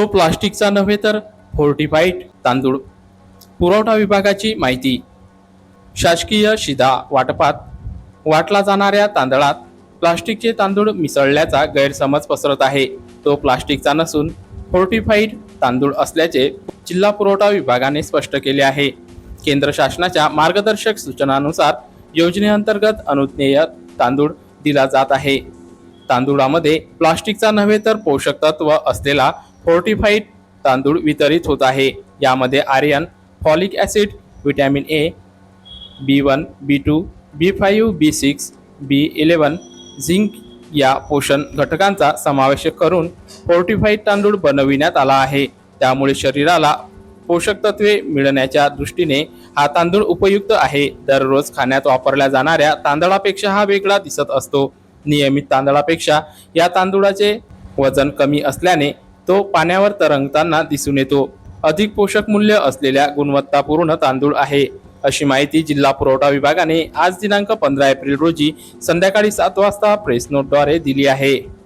तो प्लास्टिकचा नव्हे तर फोर्टिफाईड तांदूळ. पुरवठा विभागाची माहिती. शासकीय शिधा वाटपात. वाटला जाणाऱ्या तांदळात प्लास्टिकचे तांदूळ मिसळल्याचा गैरसमज पसरत आहे. तो प्लास्टिकचा नसून फोर्टिफाईड तांदूळ असल्याचे जिल्हा पुरवठा विभागाने स्पष्ट केले आहे. केंद्र शासनाच्या मार्गदर्शक सूचनानुसार योजनेअंतर्गत अनुज्ञेय तांदूळ दिला जात आहे. तांदूळामध्ये प्लास्टिकचा नव्हे तर पोषक तत्व असलेला फोर्टिफाईड तांदूळ वितरित होत आहे. यामध्ये iron folic acid vitamin A B one B two B five B six B eleven zinc या पोषण घटकांचा समावेश करून फोर्टिफाईड तांदूळ बनविण्यात आला आहे. त्यामुळे शरीराला पोषक तत्वे मिळण्याच्या दृष्टीने हा तांदूळ उपयुक्त आहे. दररोज खाण्यात वापरल्या जाणाऱ्या तांदळापेक्षा हा वेगळा दिसत असतो. नियमित तांदळापेक्षा या तांदूळाचे वजन कमी असल्याने तो पाण्यावर तरंगताना दिसून येतो. अधिक पोषक मूल्य असलेल्या गुणवत्तापूर्ण तांदूळ आहे. अशी माहिती जिल्हा पुरवठा विभागाने आज दिनांक पंधरा एप्रिल रोजी संध्याकाळी सात वाजता प्रेस नोटद्वारे दिली आहे.